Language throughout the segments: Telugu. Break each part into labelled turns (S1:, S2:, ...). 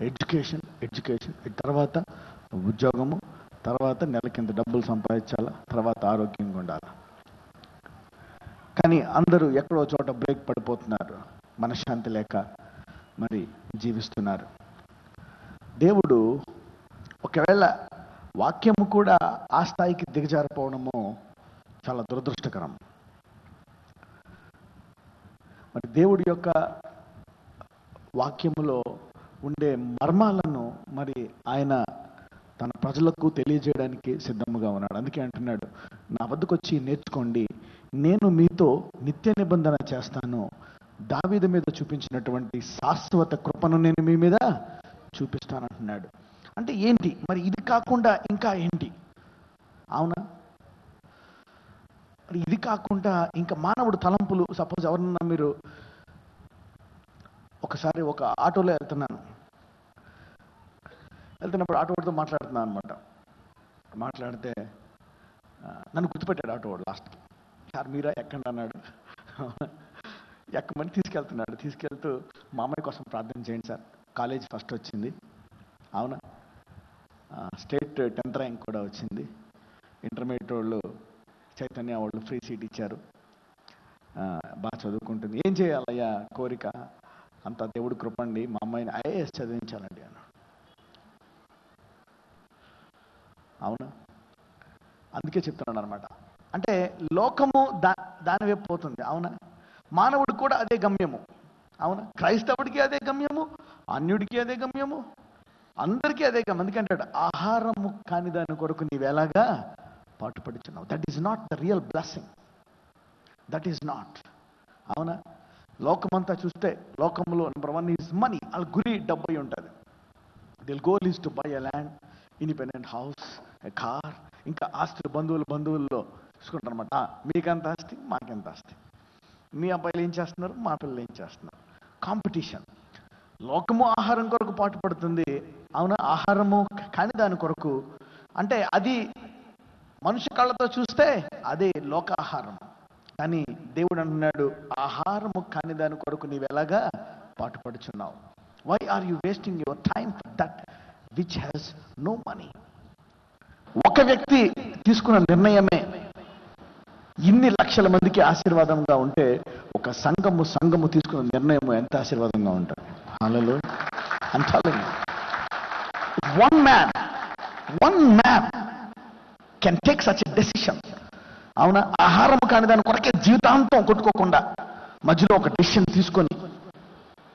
S1: ఎడ్యుకేషన్ ఎడ్యుకేషన్ తర్వాత ఉద్యోగము తర్వాత నెల కింద డబ్బులు సంపాదించాలా తర్వాత ఆరోగ్యంగా ఉండాలి. కానీ అందరూ ఎక్కడో చోట బ్రేక్ పడిపోతున్నారు మనశ్శాంతి లేక మరి జీవిస్తున్నారు. దేవుడు ఒకవేళ వాక్యము కూడా ఆ స్థాయికి దిగజారిపోవడము చాలా దురదృష్టకరం. మరి దేవుడి యొక్క వాక్యములో ఉండే మర్మాలను మరి ఆయన తన ప్రజలకు తెలియజేయడానికి సిద్ధముగా ఉన్నాడు. అందుకే అంటున్నాడు నా వద్దకు వచ్చి నేర్చుకోండి. నేను మీతో నిత్య నిబంధన చేస్తాను. దావీద మీద చూపించినటువంటి శాశ్వత కృపను నేను మీ మీద చూపిస్తానంటున్నాడు. అంటే ఏంటి? మరి ఇది కాకుండా ఇంకా ఏంటి? అవునా? మరి ఇది కాకుండా ఇంకా మానవుడు తలంపులు సపోజ్ ఎవరన్నా మీరు ఒకసారి ఒక ఆటోలో వెళ్తున్నాను. వెళ్తున్నప్పుడు ఆటోవాడితో మాట్లాడుతున్నాను అనమాట మాట్లాడితే నన్ను గుర్తుపెట్టాడు ఆటోవాడు లాస్ట్కి సార్ మీరా? ఎక్కండి అన్నాడు. ఎక్కమని తీసుకెళ్తున్నాడు. తీసుకెళ్తూ మా అమ్మాయి కోసం ప్రార్థన చేయండి సార్. కాలేజ్ ఫస్ట్ వచ్చింది. అవునా? స్టేట్ టెన్త్ ర్యాంక్ కూడా వచ్చింది. ఇంటర్మీడియట్ వాళ్ళు చైతన్య వాళ్ళు ఫ్రీ సీట్ ఇచ్చారు. బాగా చదువుకుంటుంది. ఏం చేయాలయ్యా కోరిక? అంత దేవుడు కృపండి మా అమ్మాయిని ఐఏఎస్ చదివించాలండి అన్నాడు. అవునా? అందుకే చెప్తున్నాడు అనమాట అంటే లోకము దా దాని వైపు పోతుంది అవునా? మానవుడు కూడా అదే గమ్యము అవునా? క్రైస్తవుడికి అదే గమ్యము అన్యుడికి అదే గమ్యము అందరికీ అదే గమ్యం. ఎందుకంటాడు ఆహారము కాని దాని కొరకు నీవెలాగా పాటుపడుచున్నావు? That is not the real blessing that is not అవునా? లోకమంతా చూస్తే లోకంలో నెంబర్ వన్ ఈజ్ మనీ వాళ్ళ గురి డబ్బై ఉంటుంది. The goal is to buy a land independent house car ఇంకా ఆస్తులు బంధువులు బంధువుల్లో చూసుకుంటారు అనమాట మీకెంత ఆస్తి? మాకెంత ఆస్తి. మీ అబ్బాయిలు ఏం చేస్తున్నారు? మా పిల్లలు ఏం చేస్తున్నారు? కాంపిటీషన్. లోకము ఆహారం కొరకు పాటు పడుతుంది అవునా? ఆహారము కాని దాని కొరకు. అంటే అది మనుషు కళ్ళతో చూస్తే అదే లోక ఆహారం కానీ దేవుడు అంటున్నాడు ఆహారము కాని దాని కొరకు నీవు ఎలాగా పాటుపడుచున్నావు? Why are you wasting your time that which has no money ఒక వ్యక్తి తీసుకున్న నిర్ణయమే ఇన్ని లక్షల మందికి ఆశీర్వాదంగా ఉంటే ఒక సంఘము సంఘము తీసుకున్న నిర్ణయం ఎంత ఆశీర్వాదంగా ఉంటుంది హలో అంత one man one man can take such a decision అవునా? ఆహారం కాని దాని కొరకే జీవితాంతం కొట్టుకోకుండా మధ్యలో ఒక డెసిషన్ తీసుకొని.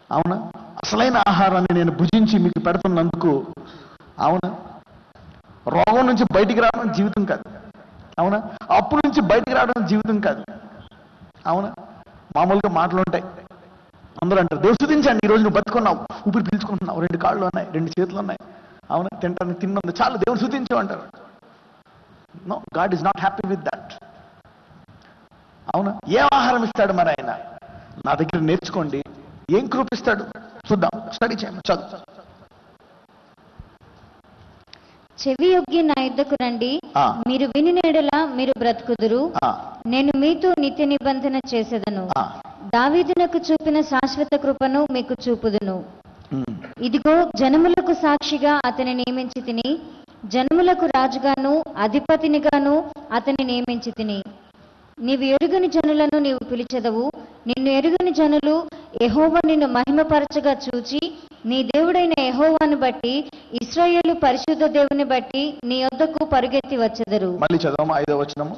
S1: అవునా? అసలైన ఆహారాన్ని నేను భుజించి మీకు పెడుతున్నందుకు అవునా? రోగం నుంచి బయటికి రావడం జీవితం కాదు. అవునా? అప్పు నుంచి బయటికి రావడం జీవితం కాదు. అవునా? మామూలుగా మాటలు ఉంటాయి. అందరూ అంటారు దేవు స్థుతించండి ఈ నువ్వు బతుకున్నావు ఊపిరి పీల్చుకుంటున్నావు రెండు కాళ్ళు ఉన్నాయి రెండు చేతులు ఉన్నాయి అవునా? తింటానికి తిన్నందు చాలు దేవుడు స్థుతించు అంటారు. No God is not happy with that అవునా? ఏం ఆహారం ఇస్తాడు మరి ఆయన? నా దగ్గర నేర్చుకోండి. ఏం కృపిస్తాడు చూద్దాం. స్టడీ చేయండి. చదువు.
S2: చెవి యొగ్గి నా యుద్ధకు రండి. మీరు విని నేడల మీరు బ్రతుకుదురు. నేను మీతో నిత్య నిబంధన చేసేదను. దావీదునకు చూపిన శాశ్వత కృపను మీకు చూపుదును. ఇదిగో జనములకు సాక్షిగా అతని నియమించి తిని జనములకు రాజుగాను అధిపతినిగాను అతని నియమించి తిని. నీవు ఎరుగని జనులను నీవు పిలిచెదవు. నిన్ను ఎరుగని జనులు యెహోవ నిన్ను మహిమపరచగా చూచి నీ దేవుడైన యెహోవాను బట్టి ఇస్రాయేలు పరిశుద్ధ దేవుని బట్టి నీ యొద్దకు పరుగెత్తి వచ్చెదరు.
S1: మళ్ళీ చదవమా ఐదో వచనము?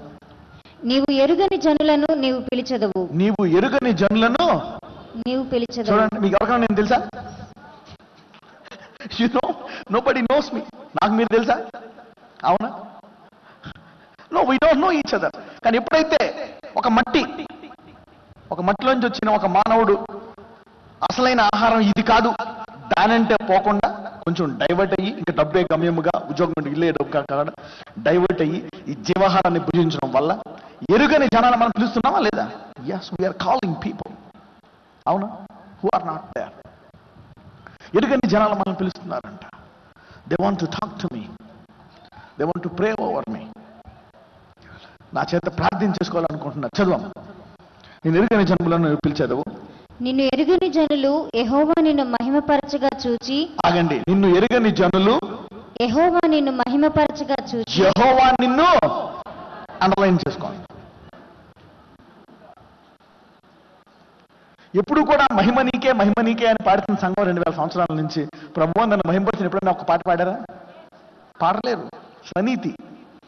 S2: నీవు ఎరుగని జనులను నీవు పిలిచెదవు.
S1: నీవు ఎరుగని జనులను
S2: నీవు పిలిచెదవు.
S1: చూడండి మీకు ఎవరికైనా నేను తెలుసా? You know nobody knows me నాకు మీరు తెలుసా? అవునా? No we don't know each other కానీ ఎప్పుడైతే ఒక మట్టి ఒక మట్టిలోంచి వచ్చిన ఒక మానవుడు అసలైన ఆహారం ఇది కాదు దానంటే పోకుండా కొంచెం డైవర్ట్ అయ్యి ఇంకా డబ్బే గమ్యముగా ఉద్యోగం నుండి ఇల్లే డబ్బు కాకుండా డైవర్ట్ అయ్యి ఈ జీవాహారాన్ని భుజించడం వల్ల ఎరుగని జనాలు మనం పిలుస్తున్నామా లేదా? Yes we are calling people అవునా? హూ ఆర్ నాట్ దేర్ ఎరుగని జనాలు మనం పిలుస్తున్నారంట. They want to talk to me they want to pray over me నా చేత ప్రార్థన చేసుకోవాలనుకుంటున్నా. చదువు. నేను ఎరుగని జన్మలను పిలిచేదవు
S2: నిన్ను ఎరుగని జనులు యెహోవా నిన్ను మహిమపరచగా చూచి
S1: ఆగండి. నిన్ను ఎరుగని జనులు
S2: యెహోవా నిన్ను మహిమపరచగా చూచి
S1: యెహోవా నిన్ను అండర్లైన్ చేసుకోండి. ఎప్పుడు కూడా మహిమ నీకే మహిమ నీకే అని పాడుతున్న సంఘం రెండు వేల సంవత్సరాల నుంచి ప్రభు నన్ను మహిమపరిచిన ఎప్పుడైనా ఒక పాట పాడారా? పాడలేరు స్వనీతి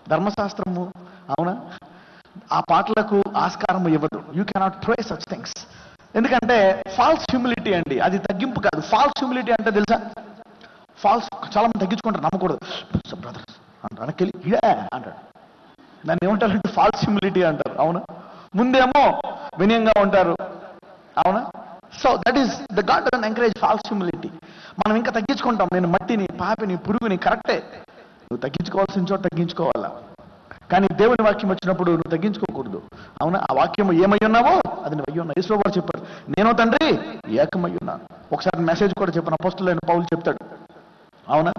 S1: ధర్మశాస్త్రము అవునా? ఆ పాటలకు ఆస్కారం ఇవ్వదు. You cannot try such things ఎందుకంటే ఫాల్స్ హ్యూమిలిటీ అండి. అది తగ్గింపు కాదు. ఫాల్స్ హ్యూమిలిటీ అంటే తెలుసా? ఫాల్స్ చాలా మంది తగ్గించుకుంటారు నమ్మకూడదు. బ్రదర్స్ అంటారు వెనక్కి ఇడే అంటాడు. దాన్ని ఏమంటారంటే ఫాల్స్ హ్యూమిలిటీ అంటారు. అవునా? ముందేమో వినయంగా ఉంటారు. అవునా? So that is the God don't encourage false humility మనం ఇంకా తగ్గించుకుంటాం. నేను మట్టిని పాపిని పురుగుని కరెక్టే. నువ్వు తగ్గించుకోవాల్సిన చోట తగ్గించుకోవాలా? కానీ దేవుని వాక్యం వచ్చినప్పుడు నువ్వు తగ్గించుకోకూడదు. అవునా? ఆ వాక్యం ఏమై ఉన్నావో అది నువ్వు అయ్యి ఉన్నావు. ఈశ్వర చెప్పాడు నేను తండ్రి ఏకమై ఉన్నాను ఒకసారి మెసేజ్ కూడా చెప్పిన అపోస్తులైన పౌలు చెప్తాడు. అవునా?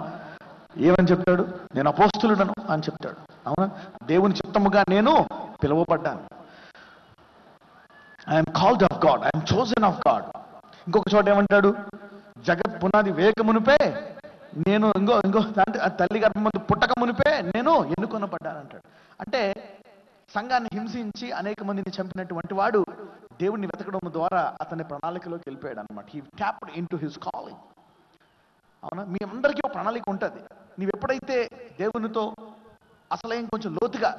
S1: ఏమని చెప్తాడు? నేను అపోస్తులుడను అని చెప్తాడు. అవునా? దేవుని చిత్తముగా నేను పిలువబడ్డాను. I'm called of God I'm chosen of God ఇంకొక చోట ఏమంటాడు? జగత్ పునాది వేగమునిపే నేను ఇంకో ఇంకో తల్లి ఆ తల్లి పుట్టక మునిపే నేను ఎన్నుకొనబడ్డానంటాడు అంటే సంఘాన్ని హింసించి అనేక మందిని చంపినటువంటి వాడు దేవుణ్ణి వెతకడం ద్వారా అతని ప్రణాళికలోకి వెళ్ళిపోయాడు అనమాట he tapped into his calling అవునా? మీ అందరికీ ఒక ప్రణాళిక ఉంటుంది. నీవు ఎప్పుడైతే దేవునితో అసలేం కొంచెం లోతుగా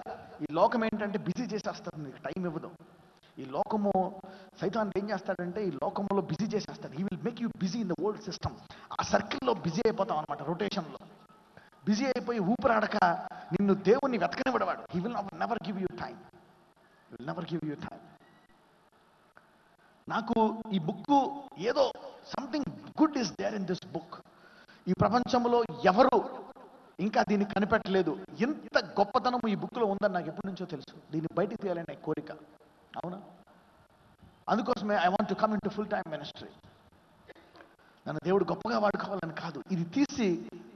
S1: ఈ లోకం ఏంటంటే బిజీ చేసేస్తుంది నీకు టైం ఇవ్వదు. ఈ లోకము సైతాన్ ఏం చేస్తాడంటే ఈ లోకంలో బిజీ చేసేస్తాడు. He will make you busy in the world system ఆ సర్కిల్లో బిజీ అయిపోతాం అనమాట రొటేషన్లో బిజీ అయిపోయి ఊపిరాడక నిన్ను దేవుణ్ణి వెతకనివ్వడవాడు he will never give you time will never give you time నాకు ఈ బుక్ ఏదో something good is there in this book ఈ ప్రపంచంలో ఎవరు ఇంకా దీన్ని కనిపెట్టలేదు. ఎంత గొప్పతనం ఈ బుక్లో ఉందని నాకు ఎప్పటి నుంచో తెలుసు. దీన్ని బయటికి తీయాలనే కోరిక. అవునా? అందుకోసమే I want to come into full time ministry నన్ను దేవుడు గొప్పగా వాడుకోవాలని కాదు. ఇది తీసి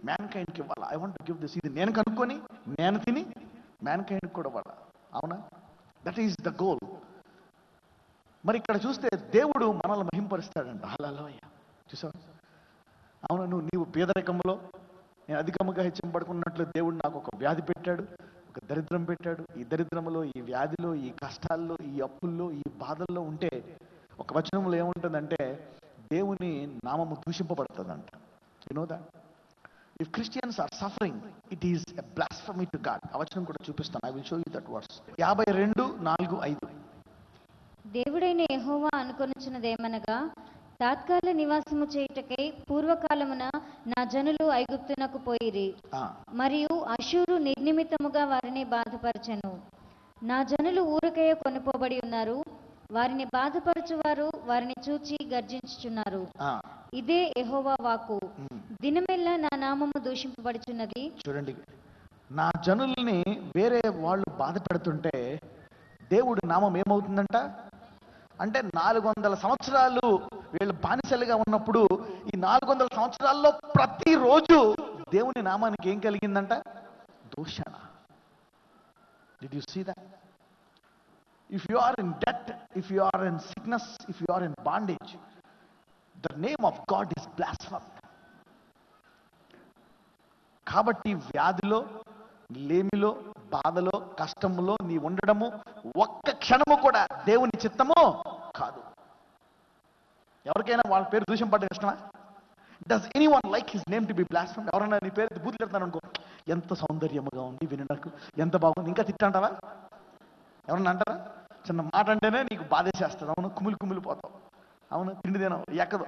S1: మ్యాన్ కైండ్కి ఇవ్వాలి? ఐ వాంట్ గివ్ దిస్ ఇది నేను కనుక్కొని నేను తిని మ్యాన్ కైండ్కి కూడా ఇవ్వాలి? అవునా? దట్ ఈస్ ద గోల్ మరి ఇక్కడ చూస్తే దేవుడు మనల్ని మహింపరుస్తాడంట. హలోయ చూసావు? అవును నువ్వు నీవు పేదరికంలో నేను అధికముగా హెచ్చింపడుకున్నట్లు దేవుడు నాకు ఒక వ్యాధి పెట్టాడు ఒక దరిద్రం పెట్టాడు. ఈ దరిద్రంలో ఈ వ్యాధిలో ఈ కష్టాల్లో ఈ అప్పుల్లో ఈ బాధల్లో ఉంటే ఒక వచనంలో ఏముంటుందంటే దేవుని నామము దూషింపబడుతుందంట. You that if Christians are suffering it is a blasphemy to God ఆ వచనం కూడా చూపిస్తాను. I will show you that words యాభై రెండు నాలుగు ఐదు.
S2: దేవుడైన యెహోవా అనుకొనుచున్నదేమనగా తాత్కాల నివాసము చేయుటకై పూర్వకాలమున నా జనులు ఐగుప్తునకు పోయిరి. మరియు అశూరు నిర్నిమిత్తముగా వారిని బాధపరచెను. నా జనులు ఊరకయ కొనుపోబడి ఉన్నారు. వారిని బాధపరచువారు వారిని చూచి గర్జించుచున్నారు. ఇదే యెహోవా వాక్కు.
S1: ఉమ్.
S2: దినమెల్లా నా నామము దూషింపబడుచున్నది?
S1: చూడండి. నా జనుల్ని వేరే వాళ్ళు బాధ పెడుతుంటే దేవుడి నామం ఏమవుతుందంట? అంటే నాలుగు వందల సంవత్సరాలు వీళ్ళు బానిసలుగా ఉన్నప్పుడు ఈ నాలుగు వందల సంవత్సరాల్లో ప్రతిరోజు దేవుని నామానికి ఏం కలిగిందంట? దూషణ. Did you see that if you are in debt if you are in sickness if you are in bondage the name of God is blasphemed కాబట్టి వ్యాధిలో లేమిలో బాధలో కష్టములో నీ ఉండడము ఒక్క క్షణము కూడా దేవుని చిత్తము కాదు. ఎవరికైనా వాళ్ళ పేరు దూషం పడ్డ కష్టమా? Does anyone like his name to be blasphemed ఎవరైనా నీ పేరు బూతులు పెడతాను అనుకో ఎంత సౌందర్యముగా ఉంది వినడానికి ఎంత బాగుంది. ఇంకా తిట్టంటావా? ఎవరన్నా అంటారా? చిన్న మాట అంటేనే నీకు బాధేసేస్తుంది. అవును కుమిలి కుమిలిపోతావు. అవును తిండి తినవు ఎక్కదు.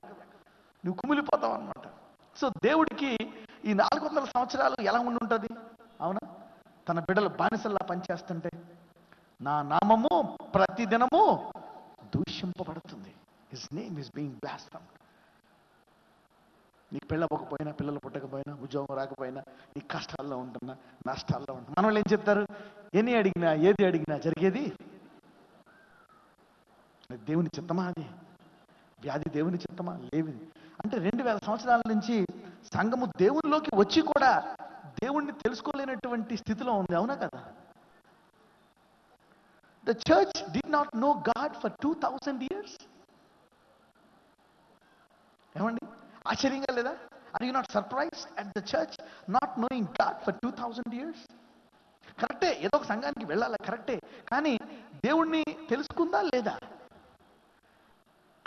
S1: నువ్వు కుమిలిపోతావు అనమాట సో దేవుడికి ఈ నాలుగు వందల సంవత్సరాలు ఎలా ఉండి ఉంటుంది అవునా? తన బిడ్డలు బానిసల్లా పనిచేస్తుంటే నా నామము ప్రతిదినము దూషింపబడుతుంది. His name is being blasphemed నీకు పెళ్ళవ్వకపోయినా పిల్లలు పుట్టకపోయినా ఉద్యోగం రాకపోయినా నీ కష్టాల్లో ఉంటున్నా నష్టాల్లో ఉంటున్నా. మనం ఏం చెప్తారు? ఎన్ని అడిగినా ఏది అడిగినా జరిగేది? దేవుని చిత్తమా అది? వ్యాధి దేవుని చిత్తమా? లేవి అంటే రెండు వేల సంవత్సరాల నుంచి సంఘము దేవునిలోకి వచ్చి కూడా దేవుణ్ణి తెలుసుకోలేనటువంటి స్థితిలో ఉంది. అవునా కదా? The church did not know God for two thousand years ఏమండి? ఆశ్చర్యంగా లేదా? Are you not surprised at the church not knowing God for two thousand years కరెక్టే ఏదో ఒక సంఘానికి వెళ్ళాలి? కరెక్టే కానీ దేవుణ్ణి తెలుసుకుందా లేదా?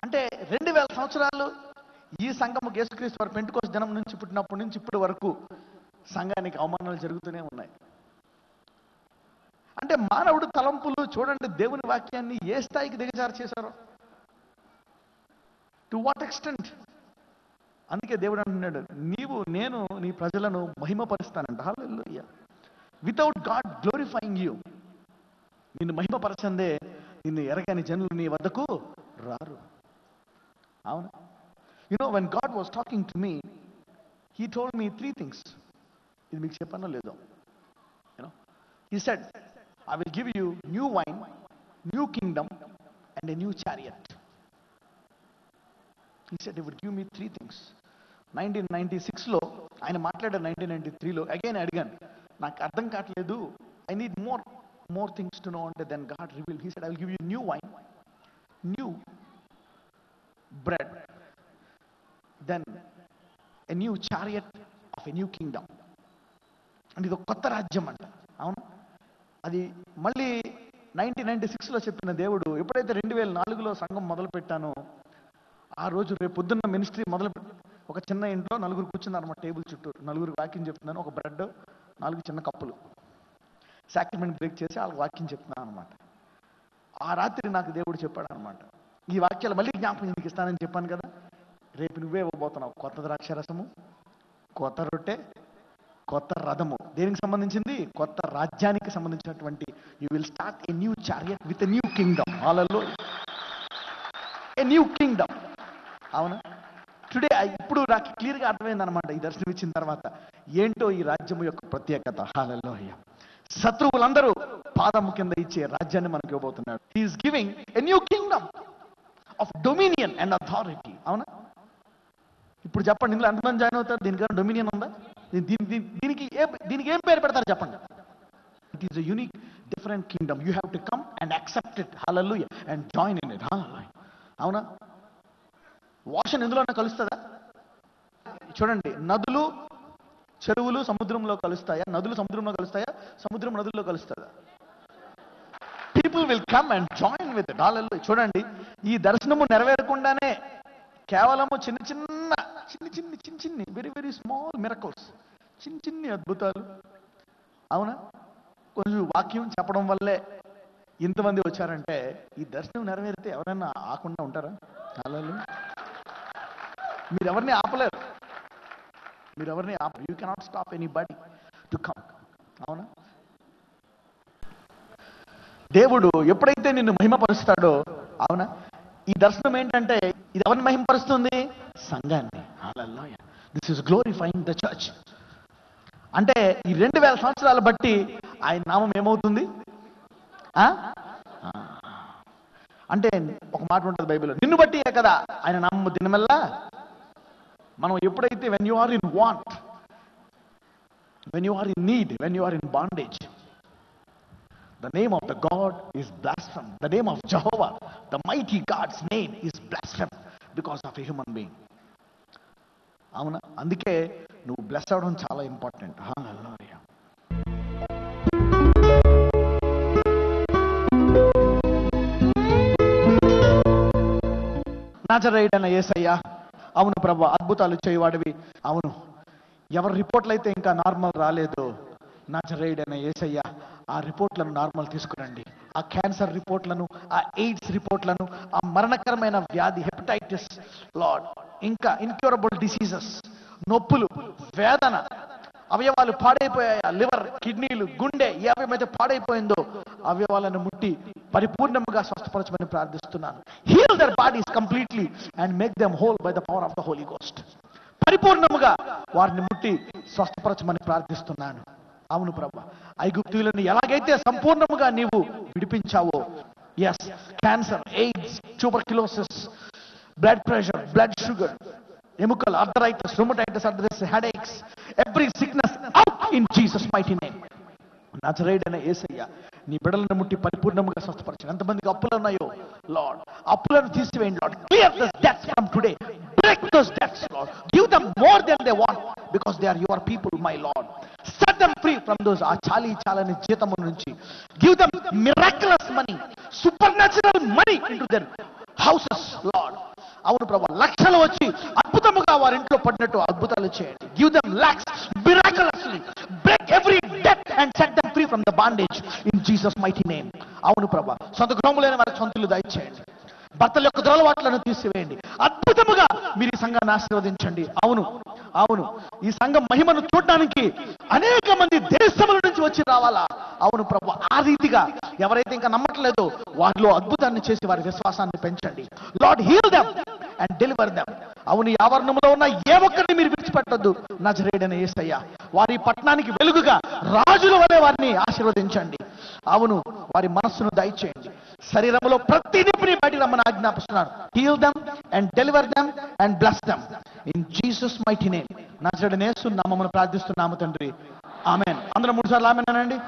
S1: అంటే రెండు వేల సంవత్సరాలు ఈ సంఘము యేసుక్రీస్తు వారు పెంటుకోస జనం నుంచి పుట్టినప్పటి నుంచి ఇప్పటి వరకు సంఘానికి అవమానాలు జరుగుతూనే ఉన్నాయి. అంటే మానవుడు తలంపులు చూడండి దేవుని వాక్యాన్ని ఏ స్థాయికి దిగజారు చేశారో? టు వాట్ ఎక్స్టెంట్ అందుకే దేవుడు అంటున్నాడు నీవు నేను నీ ప్రజలను మహిమపరుస్తానంట. Hallelujah without God glorifying you నిన్ను మహిమపరచందే నిన్ను ఎరగని జనులు నీ వద్దకు రారు. అవునా? You know when God was talking to me he told me three things ఇది మీకు చెప్పానో లేదో? You know he said I will give you new wine new kingdom and a new chariot he said would give me three things nineteen ninety సిక్స్లో ఆయన మాట్లాడారు నైన్టీన్ నైన్టీ త్రీలో అగైన్ అడిగాను నాకు అర్థం కావట్లేదు. I need more more things to know అంటే then God reveal he said I will give you new wine new bread then a new chariot of a new kingdom అంటే ఇది ఒక కొత్త రాజ్యం అంట అవును? అది మళ్ళీ నైన్టీన్ నైన్టీ సిక్స్లో చెప్పిన దేవుడు ఎప్పుడైతే రెండు వేల నాలుగులో సంఘం మొదలు పెట్టానో ఆ రోజు రేపు పొద్దున్న మినిస్ట్రీ మొదలు ఒక చిన్న ఇంట్లో నలుగురు కూర్చున్నారు మా టేబుల్ చుట్టూ. నలుగురు వాక్యం చెప్తున్నాను. ఒక బ్రెడ్ నాలుగు చిన్న కప్పులు. సాక్రిమెంట్ బ్రేక్ చేసి వాళ్ళకి వాక్యం చెప్తున్నాను అనమాట ఆ రాత్రి నాకు దేవుడు చెప్పాడు అనమాట ఈ వాక్యాలు మళ్ళీ జ్ఞాపకం ఇస్తానని చెప్పాను కదా? రేపు నువ్వే ఇవ్వబోతున్నావు. కొత్త ద్రాక్షరసము కొత్త రొట్టె కొత్త రథము. దేనికి సంబంధించింది? కొత్త రాజ్యానికి సంబంధించినటువంటి. You will start a new chariot with a new kingdom హాలలో a new kingdom అవునా? టుడే ఇప్పుడు నాకు క్లియర్గా అర్థమైంది అనమాట ఈ దర్శనం ఇచ్చిన తర్వాత. ఏంటో ఈ రాజ్యము యొక్క ప్రత్యేకత? హాలలో శత్రువులందరూ పాదము కింద ఇచ్చే రాజ్యాన్ని మనకి ఇవ్వబోతున్నాడు. He is giving a new kingdom of dominion and authority అవునా? ఇప్పుడు చెప్పండి ఇందులో ఎంతమంది జాయిన్ అవుతారు? దీనికన్నా డొమినియన్ ఉందా? దీని దీనికి ఏ దీనికి ఏం పేరు పెడతారు చెప్పండి? It is unique different kingdom you have to come and accept it హలలు and join in it అవునా? వాషన్ ఎందులోనే కలుస్తుందా? చూడండి నదులు చెరువులు సముద్రంలో కలుస్తాయా? నదులు సముద్రంలో కలుస్తాయా? సముద్రం నదుల్లో కలుస్తుందా? People will come and join with డాలర్లు చూడండి ఈ దర్శనము నెరవేరకుండానే కేవలము చిన్న చిన్న చిన్ని చిన్ని చిన్ని చిన్ని వెరీ వెరీ స్మాల్ మిరకల్స్ చిన్ని చిన్ని అద్భుతాలు. అవునా? కొంచెం వాక్యం చెప్పడం వల్లే ఇంతమంది వచ్చారంటే ఈ దర్శనం నెరవేరితే ఎవరైనా ఆకుండా ఉంటారా? డాలర్లు మీరు ఎవరిని ఆపలేరు? మీరు ఎవరిని ఆప you cannot stop anybody to come అవునా? దేవుడు ఎప్పుడైతే నిన్ను మహిమపరుస్తాడో అవునా? ఈ దర్శనం ఏంటంటే ఇది ఎవరిని మహిమపరుస్తుంది? సంఘాన్ని. This is glorifying the church అంటే ఈ రెండు వేల సంవత్సరాలు బట్టి ఆయన నామం ఏమవుతుంది? అంటే ఒక మాట ఉంటుంది బైబిల్లో. నిన్ను బట్టియే కదా? ఆయన నామము దినమల్లా? మనం ఎప్పుడైతే when you are in want when you are in need when you are in bondage The name of the God is blasphemed. The name of Jehovah, the mighty God's name is blasphemed because of a human being. అవునా? అందుకే నువ్వు బ్లెస్ అవడం చాలా ఇంపార్టెంట్ నాజరైడన ఏసయ్యా అవును ప్రభా అద్భుతాలు చేయవాడివి. అవును ఎవరి రిపోర్ట్లు అయితే ఇంకా నార్మల్ రాలేదు నజరేయుడైన ఏసయ్య ఆ రిపోర్ట్లను నార్మల్ తీసుకురండి. ఆ క్యాన్సర్ రిపోర్ట్లను ఆ ఎయిడ్స్ రిపోర్ట్లను ఆ మరణకరమైన వ్యాధి హెపటైటిస్ లార్డ్ ఇంకా ఇన్క్యూరబుల్ డిసీజెస్ నొప్పులు వేదన అవయవాలు పాడైపోయాయా? లివర్ కిడ్నీలు గుండె ఏ అవయమైతే పాడైపోయిందో అవయవాలను ముట్టి పరిపూర్ణంగా స్వస్థపరచమని ప్రార్థిస్తున్నాను. Heal their bodies completely and make them whole by the power of the Holy Ghost పరిపూర్ణముగా వారిని ముట్టి స్వస్థపరచమని ప్రార్థిస్తున్నాను. అవును ప్రభ. ఐగుప్తులను ఎలాగైతే సంపూర్ణముగా నీవు విడిపించావో yes cancer AIDS tuberculosis blood pressure blood sugar ఎముకలు arthritis rheumatitis arthritis headaches every sickness out in Jesus mighty name నజరేడైన ఏసయ్య నీ బిడలను ముట్టి పరిపూర్ణంగా స్వస్థపరచండి ఎంతమందికి అప్పులు ఉన్నాయో? లార్డ్ అప్పులను తీసివేయండి Lord. Clear those debts from today break those debts Lord. Give them more than they want because they are your people my Lord. Set them free from those ఆ చాలీ చాలని జీతము నుంచి. Give them miraculous money supernatural money into their houses Lord. అవును ప్రభా లక్షలు వచ్చి అద్భుతముగా వారి ఇంట్లో పడినట్టు అద్భుతాలు చేయండి. Give them lakhs miraculously break every debt and set them from the bondage in Jesus mighty name అవును ప్రభా. సొంత గృహము లేని వారికి సొంతలు దయచేయండి. భర్తల యొక్క దురలవాట్లను తీసివేయండి. అద్భుతముగా మీరు ఈ సంఘాన్ని ఆశీర్వదించండి. అవును అవును. ఈ సంఘం మహిమను చూడడానికి అనేక మంది దేశముల నుంచి వచ్చి రావాలా? అవును ప్రభు. ఆ రీతిగా ఎవరైతే ఇంకా నమ్మట్లేదో వారిలో అద్భుతాన్ని చేసి వారి విశ్వాసాన్ని పెంచండి. Lord heal them and deliver them అవును ఈ ఆవరణంలో ఉన్న ఏ ఒక్కరిని మీరు విడిచిపెట్టద్దు. నజరేడన ఏసయ్య వారి పట్టణానికి వెలుగుగా రాజుల వలె వారిని ఆశీర్వదించండి. అవును వారి మనస్సును దయచేయండి. శరీరంలో ప్రతి నిపుని బయటికి రమ్మని ఆజ్ఞాపిస్తున్నారు heal them and deliver them and bless them in Jesus mighty name నజరేడనేసు నామమును ప్రార్థిస్తున్నాము తండ్రి. ఆమెన్ అందరం మూడు సార్లు ఆమెనండి